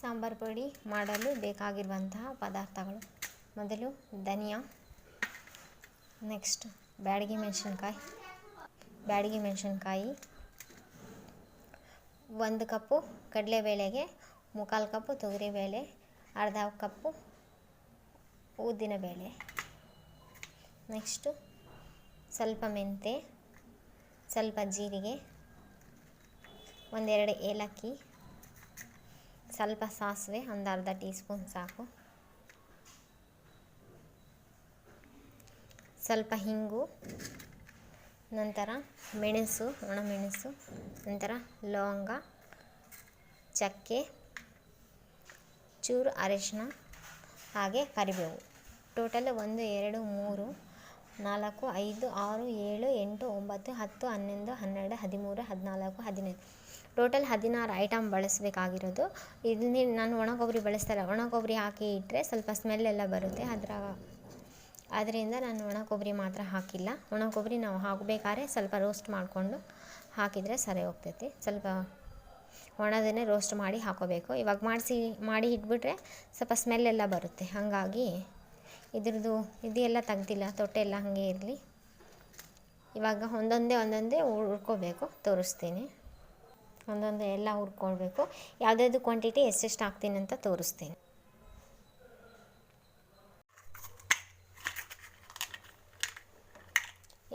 ಸಾಂಬಾರು ಪುಡಿ ಮಾಡಲು ಬೇಕಾಗಿರುವಂತಹ ಪದಾರ್ಥಗಳು. ಮೊದಲು ಧನಿಯಾ ನೆಕ್ಸ್ಟ್ ಬ್ಯಾಡಗಿ ಮೆಣಸಿನ್ಕಾಯಿ. ಬ್ಯಾಡಗಿ ಮೆಣಸಿನ್ಕಾಯಿ, ಒಂದು ಕಪ್ಪು ಕಡಲೆಬೇಳೆಗೆ, ಮುಕ್ಕಾಲು ಕಪ್ಪು ತೊಗರಿಬೇಳೆ, ಅರ್ಧ ಕಪ್ಪು ಉದ್ದಿನಬೇಳೆ ನೆಕ್ಸ್ಟು ಸ್ವಲ್ಪ ಮೆಂತೆ, ಸ್ವಲ್ಪ ಜೀರಿಗೆ, ಒಂದೆರಡು ಏಲಕ್ಕಿ. ಸ್ವಲ್ಪ ಸಾಸಿವೆ, ಒಂದು ಅರ್ಧ ಟೀ ಸ್ಪೂನ್ ಸಾಕು. ಸ್ವಲ್ಪ ಹಿಂಗು, ನಂತರ ಮೆಣಸು, ಒಣಮೆಣಸು, ನಂತರ ಲವಂಗ, ಚಕ್ಕೆ, ಚೂರು ಅರಿಶಿನ ಹಾಗೆ ಕರಿಬೇವು. ಟೋಟಲ್ ಒಂದು, ಎರಡು, ಮೂರು, ನಾಲ್ಕು, ಐದು, ಆರು, ಏಳು, ಎಂಟು, ಒಂಬತ್ತು, ಹತ್ತು, ಹನ್ನೊಂದು, ಹನ್ನೆರಡು, ಹದಿಮೂರು, ಹದಿನಾಲ್ಕು, ಹದಿನೈದು. ಟೋಟಲ್ ಹದಿನಾರು ಐಟಮ್ ಬಳಸಬೇಕಾಗಿರೋದು. ಇದನ್ನೇ ನಾನು ಒಣ ಕೊಬ್ಬರಿ ಬಳಸ್ತಾರೆ ಒಣ ಕೊಬ್ಬರಿ ಹಾಕಿ ಇಟ್ಟರೆ ಸ್ವಲ್ಪ ಸ್ಮೆಲ್ ಎಲ್ಲ ಬರುತ್ತೆ. ಅದರ, ಅದರಿಂದ ನಾನು ಒಣ ಕೊಬ್ಬರಿ ಮಾತ್ರ ಹಾಕಿಲ್ಲ. ಒಣ ಕೊಬ್ಬರಿ ನಾವು ಹಾಕಬೇಕಾದ್ರೆ ಸ್ವಲ್ಪ ರೋಸ್ಟ್ ಮಾಡಿಕೊಂಡು ಹಾಕಿದರೆ ಸರಿ ಹೋಗ್ತೈತಿ. ಸ್ವಲ್ಪ ಒಣದನ್ನೇ ರೋಸ್ಟ್ ಮಾಡಿ ಹಾಕೋಬೇಕು. ಇವಾಗ ಮಾಡಿಸಿ, ಮಾಡಿ ಇಟ್ಬಿಟ್ರೆ ಸ್ವಲ್ಪ ಸ್ಮೆಲ್ ಎಲ್ಲ ಬರುತ್ತೆ. ಹಾಗಾಗಿ ಇದ್ರದ್ದು ಇದೆಲ್ಲ ತೆಗ್ದಿಲ್ಲ. ತೊಟ್ಟೆ ಎಲ್ಲ ಹಾಗೆ ಇರಲಿ. ಇವಾಗ ಒಂದೊಂದೇ ಒಂದೊಂದೇ ಹುರ್ಕೋಬೇಕು. ತೋರಿಸ್ತೀನಿ. ಒಂದೊಂದು ಎಲ್ಲ ಹುರ್ಕೊಳ್ಬೇಕು. ಯಾವುದ್ಯಾವ್ದು ಕ್ವಾಂಟಿಟಿ ಎಷ್ಟೆಷ್ಟು ಹಾಕ್ತೀನಿ ಅಂತ ತೋರಿಸ್ತೀನಿ.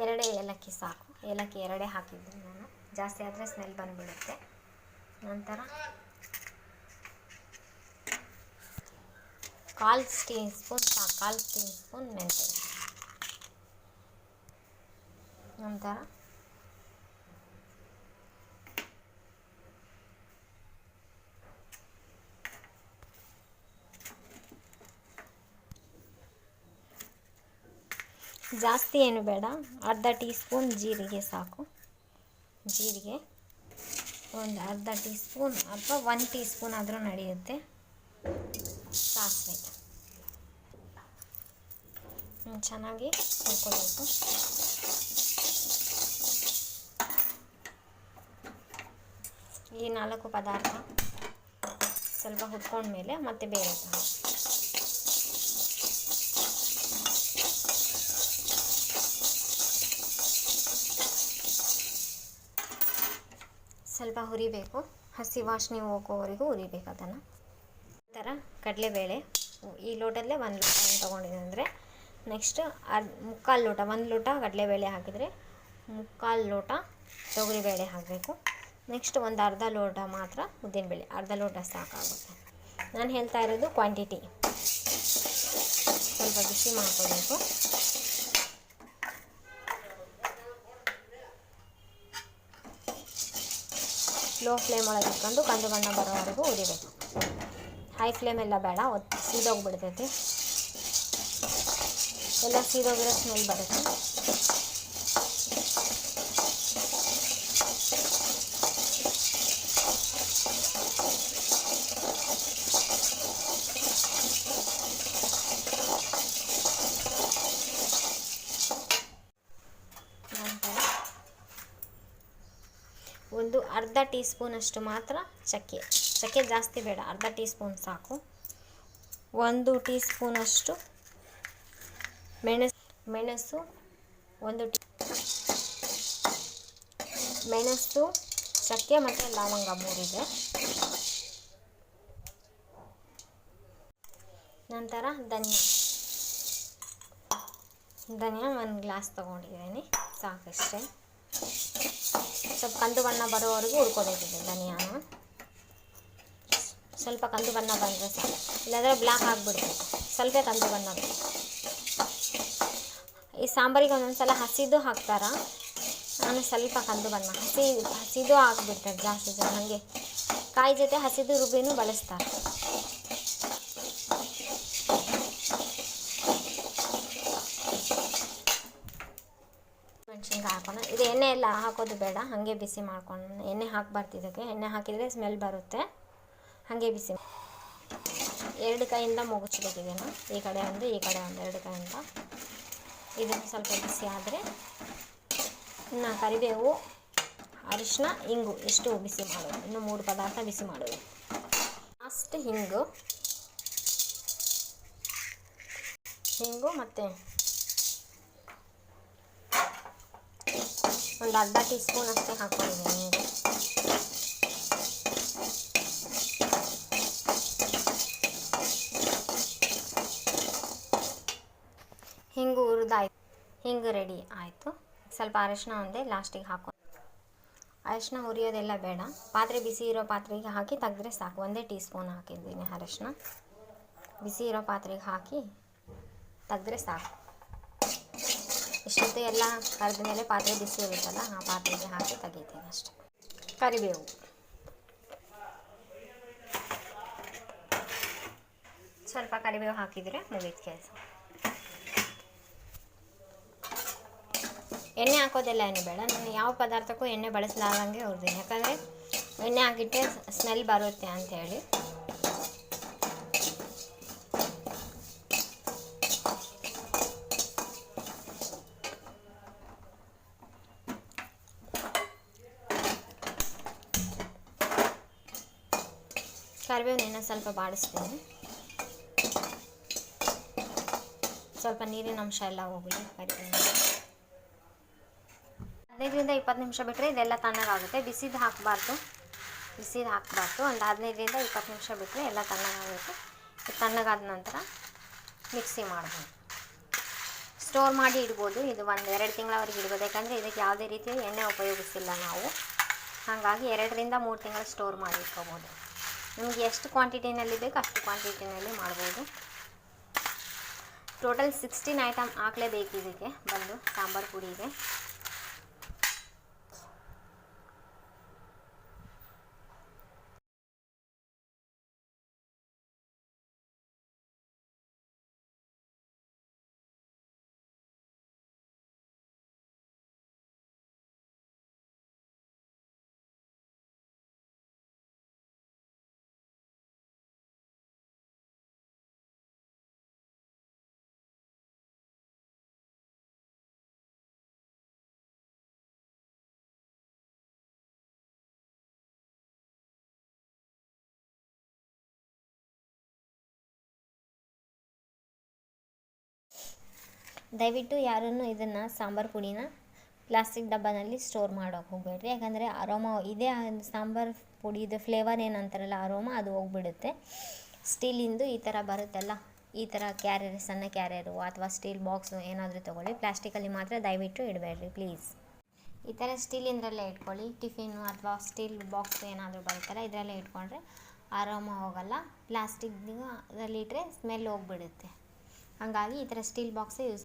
ಎರಡೇ ಏಲಕ್ಕಿ ಸಾಕು. ಏಲಕ್ಕಿ ಎರಡೇ ಹಾಕಿದ್ದೀನಿ ನಾನು. ಜಾಸ್ತಿ ಆದರೆ ಸ್ಮೆಲ್ ಬಂದುಬಿಡುತ್ತೆ. ನಂತರ ಕಾಲು ಟೀ ಸ್ಪೂನ್ ಸಾಕು ಕಾಲು ಟೀ ಸ್ಪೂನ್ ಮೆಂತ್ಯ. ನಂತರ ಜಾಸ್ತಿ ಏನು ಬೇಡ. ಅರ್ಧ ಟೀ ಸ್ಪೂನ್ ಜೀರಿಗೆ ಸಾಕು. ಜೀರಿಗೆ. ಒಂದು ಅರ್ಧ ಟೀ ಸ್ಪೂನ್ ಅಥವಾ ಒನ್ ಟೀ ಸ್ಪೂನ್ ಆದರೂ ನಡೆಯುತ್ತೆ. ಸಾಸಿವೆ. ಚೆನ್ನಾಗಿ ಹುರ್ಕೊಳ್ಬೇಕು ಈ ನಾಲ್ಕು ಪದಾರ್ಥ ಸ್ವಲ್ಪ ಹುರ್ಕೊಂಡ್ಮೇಲೆ ಮತ್ತೆ ಬೇರೆ ಸ್ವಲ್ಪ ಹುರಿಬೇಕು. ಹಸಿ ವಾಸನೆ ಹೋಗೋವರೆಗೂ ಹುರಿಬೇಕು ಅದನ್ನು. ಥರ ಕಡಲೆಬೇಳೆ. ಈ ಲೋಟದಲ್ಲೇ ಒಂದು ಲೋಟ ಏನು ತೊಗೊಂಡಿದೆ ಅಂದರೆ ನೆಕ್ಸ್ಟ್ ಅರ್ಧ ಮುಕ್ಕಾಲು ಲೋಟ, ಒಂದು ಲೋಟ ಕಡಲೆಬೇಳೆ ಹಾಕಿದರೆ ಮುಕ್ಕಾಲು ಲೋಟ ತೊಗರಿಬೇಳೆ ಹಾಕಬೇಕು. ನೆಕ್ಸ್ಟ್ ಒಂದು ಅರ್ಧ ಲೋಟ ಮಾತ್ರ ಉದ್ದಿನಬೇಳೆ. ಅರ್ಧ ಲೋಟ ಸಾಕಾಗುತ್ತೆ. ನಾನು ಹೇಳ್ತಾ ಇರೋದು ಕ್ವಾಂಟಿಟಿ ಸ್ವಲ್ಪ ಬಿಸಿ ಮಾಡ್ಕೋಬೇಕು. ಲೋ ಫ್ಲೇಮ್ ಒಳಗೆ ಇಟ್ಕೊಂಡು ಕಂದು ಬಣ್ಣ ಬರೋವರೆಗೂ ಉರಿಬೇಕು. ಹೈ ಫ್ಲೇಮ್ ಎಲ್ಲ ಬೇಡ ಸೀದೋಗ್ಬಿಡ್ತೈತಿ. ಎಲ್ಲ ಸೀದೋಗಿರೋ ಸ್ಮೆಲ್ ಬರುತ್ತೆ ನಂತರ ಒಂದು ಅರ್ಧ ಟೀ ಸ್ಪೂನಷ್ಟು ಮಾತ್ರ ಚಕ್ಕೆ. ಚಕ್ಕೆ ಜಾಸ್ತಿ ಬೇಡ, ಅರ್ಧ ಟೀ ಸ್ಪೂನ್ ಸಾಕು. ಒಂದು ಟೀ ಸ್ಪೂನಷ್ಟು ಮೆಣಸು ಮೆಣಸು ಒಂದು ಟೀ ಮೆಣಸು, ಚಕ್ಕೆ ಮತ್ತು ಲವಂಗ ಮೂರಿದೆ. ನಂತರ ಧನಿಯಾ ಧನಿಯಾ ಒಂದು ಗ್ಲಾಸ್ ತೊಗೊಂಡಿದ್ದೀನಿ, ಸಾಕಷ್ಟೇ. ಸ್ವಲ್ಪ ಕಂದು ಬಣ್ಣ ಬರೋವರೆಗೂ ಹುರ್ಕೋಬೇಕಿದೆ ಧನಿಯಾನ. ಸ್ವಲ್ಪ ಕಂದು ಬಣ್ಣ ಬಂದರೆ ಸಾಕು. ಇಲ್ಲಾಂದರೆ ಬ್ಲ್ಯಾಕ್ ಆಗಿಬಿಡ್ತೈತೆ. ಸ್ವಲ್ಪ ಕಂದು ಬಣ್ಣ ಈ ಸಾಂಬಾರಿಗೆ ಒಂದೊಂದು ಸಲ ಹಸಿದು ಹಾಕ್ತಾರ? ನಾನು ಸ್ವಲ್ಪ ಕಂದು ಬಣ್ಣ. ಹಸಿ, ಹಸಿದು ಹಾಕ್ಬಿಡ್ತಾರೆ ಜಾಸ್ತಿ ಜನ. ಹಾಗೆ ಕಾಯಿ ಜೊತೆ ಹಸಿದು ರುಬ್ಬಿನೂ ಬಳಸ್ತಾರೆ ಮೆಣಸಿನ್ಕಾಯಿ ಹಾಕೋಣ ಇದು ಎಣ್ಣೆ ಎಲ್ಲ ಹಾಕೋದು ಬೇಡ, ಹಾಗೆ ಬಿಸಿ ಮಾಡ್ಕೊಂಡು. ಎಣ್ಣೆ ಹಾಕಬಾರ್ದು ಇದಕ್ಕೆ. ಎಣ್ಣೆ ಹಾಕಿದರೆ ಸ್ಮೆಲ್ ಬರುತ್ತೆ. ಹಾಗೆ ಬಿಸಿ ಎರಡು ಕೈಯಿಂದ ಮುಗಿಸ್ಬೇಕಿದೆನು ಈ ಕಡೆ ಒಂದು, ಈ ಕಡೆ ಒಂದು, ಎರಡು ಕೈಯಿಂದ. ಇದನ್ನು ಸ್ವಲ್ಪ ಬಿಸಿ ಆದರೆ, ಇನ್ನು ಕರಿಬೇವು ಅರಿಶಿನ ಇಂಗು ಇಷ್ಟು ಬಿಸಿ ಮಾಡೋದು? ಇನ್ನು ಮೂರು ಪದಾರ್ಥ ಬಿಸಿ ಮಾಡೋದು. ಲಾಸ್ಟ್ ಹಿಂಗು. ಹಿಂಗು ಮತ್ತು ಒಂದು ಅರ್ಧ ಟೀ ಸ್ಪೂನ್ ಅಷ್ಟೇ ಹಾಕ್ಕೊಂಡಿದ್ದೀನಿ ಹಿಂಗು ಹಿಂಗು ಹುರಿದಾಯ್ತು. ಹಿಂಗು ರೆಡಿ ಆಯಿತು. ಸ್ವಲ್ಪ ಅರಿಶಿನ ಒಂದೇ ಲಾಸ್ಟಿಗೆ ಹಾಕೋ ಅರಿಶಿನ ಹುರಿಯೋದೆಲ್ಲ ಬೇಡ. ಪಾತ್ರೆ ಬಿಸಿ ಇರೋ ಪಾತ್ರೆಗೆ ಹಾಕಿ ತೆಗೆದ್ರೆ ಸಾಕು. ಒಂದೇ ಟೀ ಸ್ಪೂನ್ ಹಾಕಿದ್ದೀನಿ ಅರಿಶಿನ. ಬಿಸಿ ಇರೋ ಪಾತ್ರೆಗೆ ಹಾಕಿ ತೆಗೆದ್ರೆ ಸಾಕು. ಇಷ್ಟೊತ್ತು ಎಲ್ಲ ಕರೆದ ಮೇಲೆ ಪಾತ್ರೆ ಬಿಸಿ ಇರುತ್ತಲ್ಲ ಆ ಪಾತ್ರೆಗೆ ಹಾಕಿ ತೆಗಿತೀನಿ ಅಷ್ಟೆ. ಕರಿಬೇವು. ಸ್ವಲ್ಪ ಕರಿಬೇವು ಹಾಕಿದರೆ ಮುಗಿದ ಕೆಲಸ. ಎಣ್ಣೆ ಹಾಕೋದೆಲ್ಲ ಏನು ಬೇಡ. ನಾನು ಯಾವ ಪದಾರ್ಥಕ್ಕೂ ಎಣ್ಣೆ ಬಳಸಲಾದಂಗೆ ಹುರಿದೀನಿ. ಯಾಕಂದರೆ ಎಣ್ಣೆ ಹಾಕಿಟ್ಟರೆ ಸ್ಮೆಲ್ ಬರುತ್ತೆ ಅಂಥೇಳಿ ಕರಿಬೇವನ್ನ ಸ್ವಲ್ಪ ಬಾಡಿಸ್ತೀನಿ. ಸ್ವಲ್ಪ ನೀರಿನ ಅಂಶ ಎಲ್ಲ ಹೋಗಲಿ ಕರಿಬೇವು ಹದಿನೈದರಿಂದ ಇಪ್ಪತ್ತು ನಿಮಿಷ ಬಿಟ್ಟರೆ ಇದೆಲ್ಲ ತಣ್ಣಗಾಗುತ್ತೆ. ಬಿಸಿದು ಹಾಕಬಾರ್ದು. ಬಿಸಿದು ಹಾಕಬಾರ್ದು. ಒಂದು ಹದಿನೈದರಿಂದ ಇಪ್ಪತ್ತು ನಿಮಿಷ ಬಿಟ್ಟರೆ ಎಲ್ಲ ತಣ್ಣಗಾಗುತ್ತೆ. ತಣ್ಣಗಾದ ನಂತರ ಮಿಕ್ಸಿ ಮಾಡ್ಬೋದು. ಸ್ಟೋರ್ ಮಾಡಿ ಇಡ್ಬೋದು. ಇದು ಒಂದು ಎರಡು ತಿಂಗಳವರೆಗೆ ಇಡ್ಬೋದು. ಯಾಕಂದರೆ ಇದಕ್ಕೆ ಯಾವುದೇ ರೀತಿಯ ಎಣ್ಣೆ ಉಪಯೋಗಿಸಿಲ್ಲ ನಾವು. ಹಾಗಾಗಿ ಎರಡರಿಂದ ಮೂರು ತಿಂಗಳು ಸ್ಟೋರ್ ಮಾಡಿ ಇಟ್ಕೋಬೋದು. ನಿಮಗೆ ಎಷ್ಟು ಕ್ವಾಂಟಿಟಿನಲ್ಲಿ ಬೇಕು ಅಷ್ಟು ಕ್ವಾಂಟಿಟಿನಲ್ಲಿ ಮಾಡ್ಬೋದು. ಟೋಟಲ್ ಸಿಕ್ಸ್ಟೀನ್ ಐಟಮ್ ಹಾಕಲೇಬೇಕು ಇದಕ್ಕೆ, ಬಂದು ಸಾಂಬಾರು ಪುಡಿಗೆ. ದಯವಿಟ್ಟು ಯಾರನ್ನು ಇದನ್ನು ಸಾಂಬಾರು ಪುಡಿನ ಪ್ಲಾಸ್ಟಿಕ್ ಡಬ್ಬನಲ್ಲಿ ಸ್ಟೋರ್ ಮಾಡೋಕೆ ಹೋಗಬೇಡ್ರಿ. ಯಾಕಂದರೆ ಅರೋಮ ಇದೇ ಸಾಂಬಾರು ಪುಡಿದು ಫ್ಲೇವರ್ ಏನಂತಾರಲ್ಲ ಅರೋಮ ಅದು ಹೋಗ್ಬಿಡುತ್ತೆ. ಸ್ಟೀಲಿಂದು ಈ ಥರ ಬರುತ್ತಲ್ಲ, ಈ ಥರ ಕ್ಯಾರಿಯರ್ ಸಣ್ಣ ಕ್ಯಾರಿಯರು ಅಥವಾ ಸ್ಟೀಲ್ ಬಾಕ್ಸು ಏನಾದರೂ ತೊಗೊಳ್ಳಿ. ಪ್ಲಾಸ್ಟಿಕಲ್ಲಿ ಮಾತ್ರ ದಯವಿಟ್ಟು ಇಡಬೇಡ್ರಿ ಪ್ಲೀಸ್ ಈ ಥರ ಸ್ಟೀಲಿಂದರಲ್ಲೇ ಇಟ್ಕೊಳ್ಳಿ. ಟಿಫಿನ್ನು ಅಥವಾ ಸ್ಟೀಲ್ ಬಾಕ್ಸ್ ಏನಾದರೂ ಬರುತ್ತಲ್ಲ, ಇದರಲ್ಲೇ ಇಟ್ಕೊಂಡ್ರೆ ಆರಾಮ ಹೋಗಲ್ಲ. ಪ್ಲಾಸ್ಟಿಕ್ ಅದರಲ್ಲಿ ಇಟ್ಟರೆ ಸ್ಮೆಲ್ ಹೋಗ್ಬಿಡುತ್ತೆ. ಹಾಗಾಗಿ ಈ ಥರ ಸ್ಟೀಲ್ ಬಾಕ್ಸೇ ಯೂಸ್